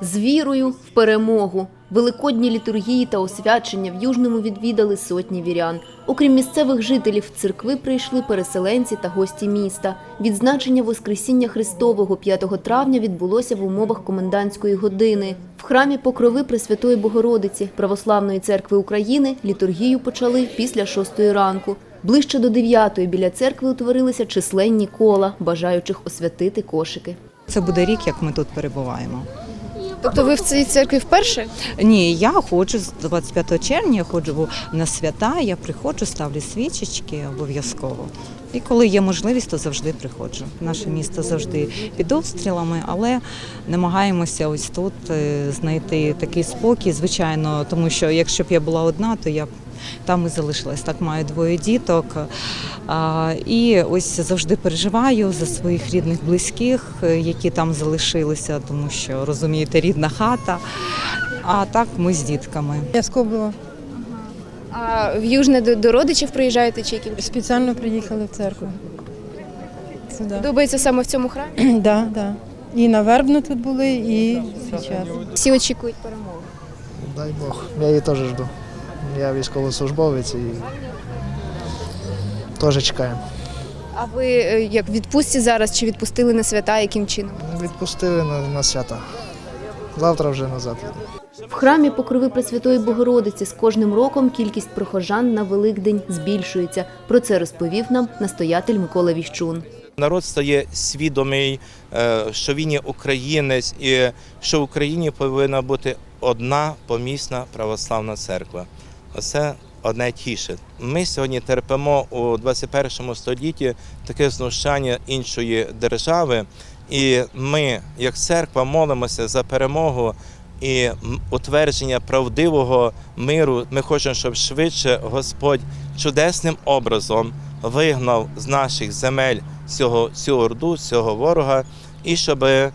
З вірою в перемогу. Великодні літургії та освячення в Южному відвідали сотні вірян. Окрім місцевих жителів, в церкви прийшли переселенці та гості міста. Відзначення Воскресіння Христового 5 травня відбулося в умовах комендантської години. В храмі Покрови Пресвятої Богородиці Православної церкви України літургію почали після 6 ранку. Ближче до 9 біля церкви утворилися численні кола, бажаючих освятити кошики. Це буде рік, як ми тут перебуваємо. Тобто ви в цій церкві вперше? Ні, я ходжу з 25 червня, я ходжу на свята, я приходжу, ставлю свічечки обов'язково. І коли є можливість, то завжди приходжу. Наше місто завжди під обстрілами, але намагаємося ось тут е, знайти такий спокій, звичайно, тому що якщо б я була одна, то я б там і залишилась. Так маю двоє діток. І ось завжди переживаю за своїх рідних, близьких, е, які там залишилися, тому що розумієте, рідна хата. А так ми з дітками. Я скоблила. А в Южне до, до родичів приїжджаєте чи яким? Спеціально приїхали в церкву. Сюди. Подобається саме в цьому храмі? Да, да. І на вербну тут були, і зараз. Всі очікують перемоги. Дай Бог, я її теж жду. Я військовослужбовець і теж чекаю. А ви е, як в відпустці зараз чи відпустили на свята, яким чином? Відпустили на, на свята. Завтра вже назад. В храмі Покрови Пресвятої Богородиці з кожним роком кількість прихожан на Великдень збільшується. Про це розповів нам настоятель Микола Віщун. Народ стає свідомий, е, що він є українець і що в Україні повинна бути одна помісна православна церква. Оце одне тіше. Ми сьогодні терпимо у 21 столітті таке знущання іншої держави, і ми, як церква, молимося за перемогу. І утвердження правдивого миру ми хочемо, щоб швидше Господь чудесним образом вигнав з наших земель цього, цю орду, цього ворога, і щоб е,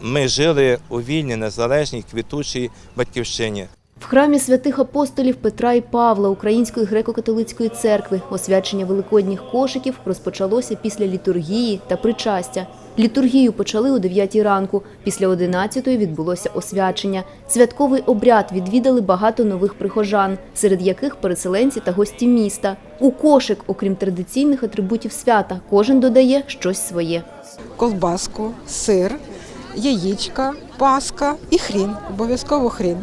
ми жили у вільній, незалежній, квітучій батьківщині. В храмі святих апостолів Петра і Павла Української греко-католицької церкви освячення великодніх кошиків розпочалося після літургії та причастя. Літургію почали о 9 ранку. Після 11 відбулося освячення. Святковий обряд відвідали багато нових прихожан, серед яких переселенці та гості міста. У кошик, окрім традиційних атрибутів свята, кожен додає щось своє. колбаску, сир, яєчка, паска і хрін. Обов'язково хрін.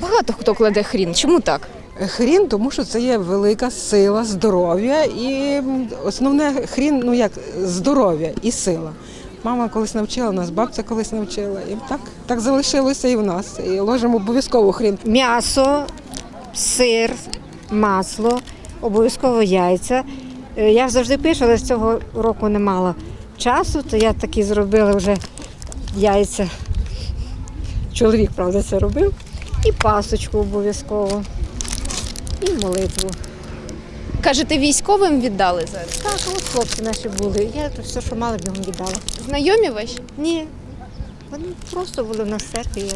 Багато хто кладе хрін. Чому так? Хрін, тому що це є велика сила, здоров'я і основне хрін, ну як здоров'я і сила. Мама колись навчила нас, бабця колись навчила. І так, так залишилося і в нас. І ложимо обов'язково хрін. м'ясо, сир, масло, обов'язково яйця. Е, Я завжди пишу, але з цього року не мала часу, то я такі зробила вже яйця. Чоловік, правда, це робив. І пасочку обов'язково. І молитву. Кажете, військовим віддали зараз? Так, от хлопці наші були. Я то все, що мала, бігом віддала. Знайомі ваші? Ні. Вони просто були в нас в церкві. Я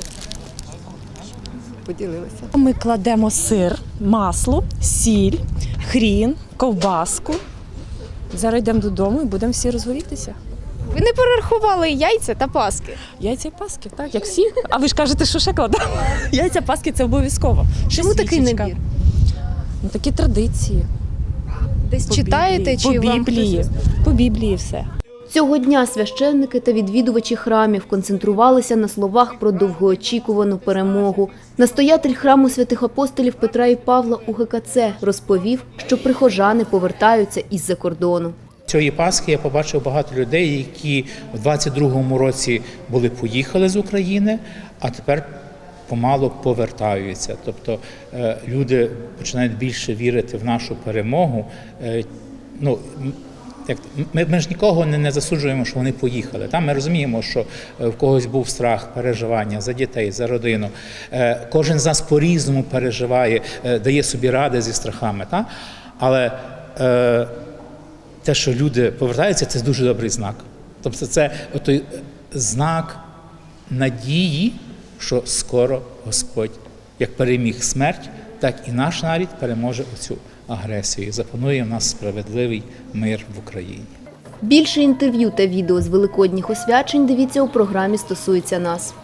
поділилася. Ми кладемо сир, масло, сіль, хрін, ковбаску. Зараз йдемо додому і будемо всі розгорітися. Ви не перерахували яйця та паски. Яйця паски, так, як всі. А ви ж кажете, що ще кладемо? Яйця паски це обов'язково. Чому такий свічечка. набір? Ну, такі традиції. Десь По читаєте Біблії. чи по вам Біблії. хтось- По Біблії все. Цього дня священники та відвідувачі храмів концентрувалися на словах про довгоочікувану перемогу. Настоятель храму святих апостолів Петра і Павла у ГКЦ розповів, що прихожани повертаються із-за кордону. Цієї Пасхи я побачив багато людей, які в 22-му році були поїхали з України, а тепер помало повертаються. Тобто е, люди починають більше вірити в нашу перемогу. Е, Ну, як ми, ми ж нікого не, не засуджуємо, що вони поїхали. Там ми розуміємо, що е, в когось був страх, переживання за дітей, за родину. Е, Кожен з нас по-різному переживає, е, дає собі ради зі страхами. Та? Але е, те, що люди повертаються, це дуже добрий знак. Тобто, це той знак надії, що скоро Господь як переміг смерть, так і наш нарід переможе оцю агресію. Запанує в нас справедливий мир в Україні. Більше інтерв'ю та відео з великодніх освячень дивіться у програмі «Стосується нас».